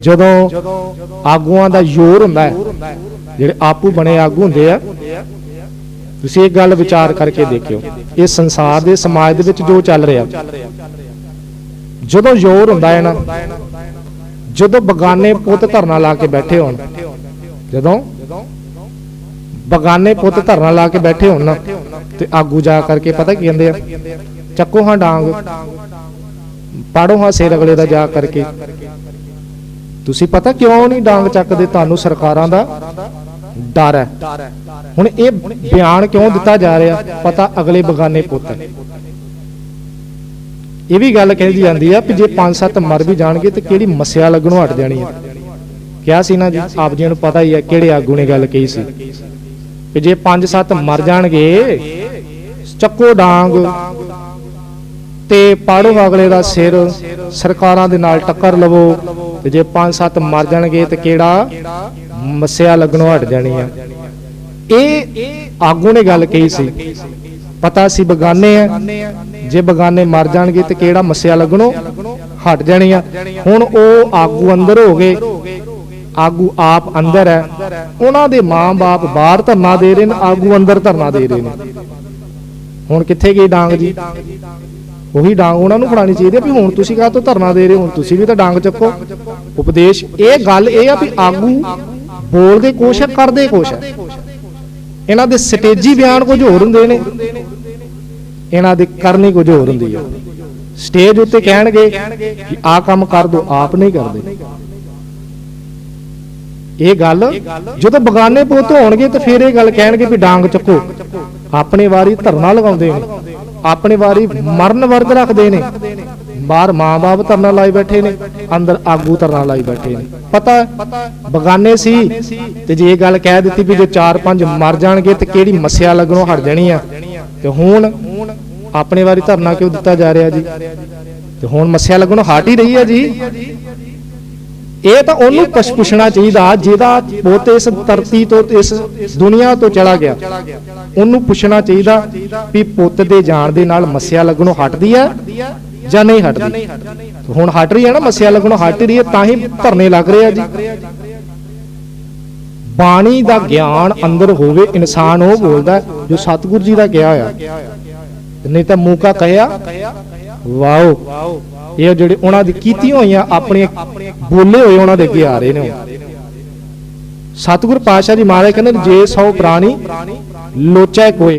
ਜਦੋਂ ਆਗੂਆਂ ਦਾ ਜ਼ੋਰ ਹੁੰਦਾ ਹੈ, ਜਿਹੜੇ ਆਪੂ ਬਣੇ ਆਗੂ ਹੁੰਦੇ ਆ, ਤੁਸੀਂ ਇਹ ਗੱਲ ਵਿਚਾਰ ਕਰਕੇ ਦੇਖਿਓ, ਇਹ ਸੰਸਾਰ ਦੇ ਸਮਾਜ ਦੇ ਵਿੱਚ ਜੋ ਚੱਲ ਰਿਹਾ, ਜਦੋਂ ਜ਼ੋਰ ਹੁੰਦਾ ਹੈ ਨਾ, ਜਦੋਂ ਬਗਾਨੇ ਪੁੱਤ ਧਰਨਾ ਲਾ ਕੇ ਬੈਠੇ ਹੋਣ, ਜਦੋਂ ਬਗਾਨੇ ਪੁੱਤ ਧਰਨਾ ਲਾ ਕੇ ਬੈਠੇ ਹੋਣ ਨਾ, ਤੇ ਆਗੂ ਜਾ ਕਰਕੇ ਪਤਾ ਕੀ ਕਹਿੰਦੇ ਆ, ਚੱਕੋ ਹਾਂ ਡਾਂਗ, ਪਾੜੋ ਹਾਂ ਸਿਰ ਅਗਲੇ ਦਾ ਜਾ ਕਰਕੇ ਤੁਸੀਂ ਪਤਾ ਕਿਉਂ ਨਹੀਂ ਡਾਂਗ ਚੱਕਦੇ ਤੁਹਾਨੂੰ ਸਰਕਾਰਾਂ ਦਾ? ਡਰ ਹੈ। ਹੁਣ ਇਹ ਬਿਆਨ ਕਿਉਂ ਦਿੱਤਾ ਜਾ ਰਿਹਾ? ਪਤਾ ਅਗਲੇ ਬਗਾਨੇ ਪੁੱਤ ਇਹ ਵੀ ਗੱਲ ਕਹੀ ਜਾਂਦੀ ਆ ਕਿ ਜੇ 5-7 ਮਰ ਵੀ ਜਾਣਗੇ ਤੇ ਕਿਹੜੀ ਮਸਿਆ ਲੱਗਣੋਂ ਹਟ ਜਾਣੀ ਹੈ ਕਿਹਾ ਸੀ ਨਾ ਜੀ, ਆਪ ਜੀ ਨੂੰ ਪਤਾ ਹੀ ਹੈ ਕਿਹੜੇ ਆਗੂ ਨੇ ਗੱਲ ਕਹੀ ਸੀ। ਕਿ ਜੇ 5-7 ਮਰ ਜਾਣਗੇ, ਚੱਕੋ ਡਾਂਗ ਤੇ ਪਾੜੋ ਅਗਲੇ ਦਾ ਸਿਰ। ਸਰਕਾਰਾਂ ਦੇ ਨਾਲ ਟੱਕਰ ਲਵੋ ਤੇ ਜੇ 5-7 ਮਰ ਜਾਣਗੇ ਤੇ ਕਿਹੜਾ ਮਸਿਆ ਲੱਗਣੋਂ ਹਟ ਜਾਣੀ ਆ। ਇਹ ਆਗੂ ਨੇ ਗੱਲ ਕਹੀ ਸੀ। ਪਤਾ ਸੀ ਬਗਾਨੇ ਆ। ਜੇ ਬਗਾਨੇ ਮਰ ਜਾਣਗੇ ਤੇ ਕਿਹੜਾ ਮਸਿਆ ਲੱਗਣੋਂ ਹਟ ਜਾਣੀ ਆ। ਹੁਣ ਉਹ ਆਗੂ ਅੰਦਰ ਹੋ ਗਏ। ਆਗੂ ਆਪ ਅੰਦਰ ਹੈ। ਉਹਨਾਂ ਦੇ ਮਾਂ-ਬਾਪ ਬਾਹਰ ਧਰਨਾ ਦੇ ਰਹੇ ਨੇ, ਆਗੂ ਅੰਦਰ ਧਰਨਾ ਦੇ ਰਹੇ ਨੇ। ਹੁਣ ਕਿੱਥੇ ਗਈ ਡਾਂਗ ਜੀ? ਉਹੀ ਡਾਂਗ ਉਹਨਾਂ ਨੂੰ ਫੜਾਣੀ ਚਾਹੀਦੀ ਹੈ ਵੀ ਹੁਣ ਤੁਸੀਂ ਕਾਹ ਤੋਂ ਧਰਨਾ ਦੇ ਰਹੇ ਹੋ, ਹੁਣ ਤੁਸੀਂ ਵੀ ਤਾਂ ਡਾਂਗ ਚੱਕੋ। ਉਪਦੇਸ਼ ਇਹ ਗੱਲ ਇਹ ਆ ਵੀ ਆਗੂ ਬੋਲਦੇ ਕੁਛ ਕਰਦੇ ਕੁਛ ਇਹਨਾਂ ਦੇ ਸਟੇਜੀ ਬਿਆਨ ਕੁਝ ਹੋਰ ਹੁੰਦੇ ਨੇ। ਇਹਨਾਂ ਦੇ ਕਰਨੀ ਕੁਝ ਹੋਰ ਹੁੰਦੀ ਹੈ ਸਟੇਜ ਉੱਤੇ ਕਹਿਣਗੇ ਕਿ ਆਹ ਕੰਮ ਕਰ ਦੋ, ਆਪ ਨਹੀਂ ਕਰਦੇ। ਇਹ ਗੱਲ ਜਦੋਂ ਬਗਾਨੇ ਪੁੱਤ ਹੋਣਗੇ ਤਾਂ ਫਿਰ ਇਹ ਗੱਲ ਕਹਿਣਗੇ ਵੀ ਡਾਂਗ ਚੱਕੋ। ਆਪਣੇ ਵਾਰੀ ਧਰਨਾ ਲਗਾਉਂਦੇ ਨੇ। ਆਪਣੇ ਵਾਰੀ ਮਰਨ ਵਰਤ ਰੱਖਦੇ ਨੇ। ਬਾਹਰ ਮਾਂ-ਬਾਪ ਧਰਨਾ ਲਾਈ ਬੈਠੇ ਨੇ, ਅੰਦਰ ਆਗੂ ਧਰਨਾ ਲਾਈ ਬੈਠੇ ਨੇ। ਪਤਾ ਬਗਾਨੇ ਸੀ ਤੇ ਜੇ ਇਹ ਗੱਲ ਕਹਿ ਦਿੱਤੀ ਵੀ ਜੇ 4-5 ਮਰ ਜਾਣਗੇ ਤੇ ਕਿਹੜੀ ਮਸਿਆ ਲੱਗਣੋਂ ਹਟ ਜਾਣੀ ਆ। ਤੇ ਹੁਣ ਆਪਣੇ ਵਾਰੀ ਧਰਨਾ ਕਿਉਂ ਦਿੱਤਾ ਜਾ ਰਿਹਾ ਜੀ? ਤੇ ਹੁਣ ਮਸਿਆ ਲੱਗਣੋਂ ਹਟ ਹੀ ਰਹੀ ਹੈ ਜੀ। ਇਹ ਤਾਂ ਉਹਨੂੰ ਪੁੱਛ ਪੁੱਛਣਾ ਚਾਹੀਦਾ ਜਿਹਦਾ ਪੁੱਤ ਇਸ ਧਰਤੀ ਤੋਂ ਇਸ ਦੁਨੀਆ ਤੋਂ ਚਲਾ ਗਿਆ। ਉਹਨੂੰ ਪੁੱਛਣਾ ਚਾਹੀਦਾ ਵੀ ਪੁੱਤ ਦੇ ਜਾਣ ਦੇ ਨਾਲ ਮਸਿਆ ਲੱਗਣੋਂ ਹਟਦੀ ਹੈ ਜਾਂ ਨਹੀਂ ਹਟਦੀ। ਹੁਣ ਹਟ ਰਹੀ ਹੈ ਨਾ ਮਸਿਆ ਲੱਗਣੋਂ ਹਟ ਰਹੀ ਹੈ ਤਾਂ ਹੀ ਧਰਨੇ ਲੱਗ ਰਹੇ ਆ ਜੀ। ਬਾਣੀ ਦਾ ਗਿਆਨ ਅੰਦਰ ਹੋਵੇ ਇਨਸਾਨ ਉਹ ਬੋਲਦਾ ਜੋ ਸਤਿਗੁਰੂ ਜੀ ਦਾ ਕਿਹਾ ਹੋਇਆ। ਨਹੀਂ ਤਾਂ ਮੂੰਹ ਕਾ ਕਹਿਆ ਵਾਓ। ਇਹ ਜਿਹੜੇ ਉਹਨਾਂ ਦੀ ਕੀਤੀਆਂ ਹੋਈਆਂ ਆਪਣੀਆਂ ਬੋਲੇ ਹੋਏ ਉਹਨਾਂ ਦੇ ਅੱਗੇ ਆ ਰਹੇ ਨੇ ਸਤਿਗੁਰ ਪਾਤਸ਼ਾਹ ਜੀ ਮਹਾਰਾਜ ਕਹਿੰਦੇ ਨੇ, ਜੇ ਸੌ ਪ੍ਰਾਣੀ ਲੋਚੈ ਕੋਏ।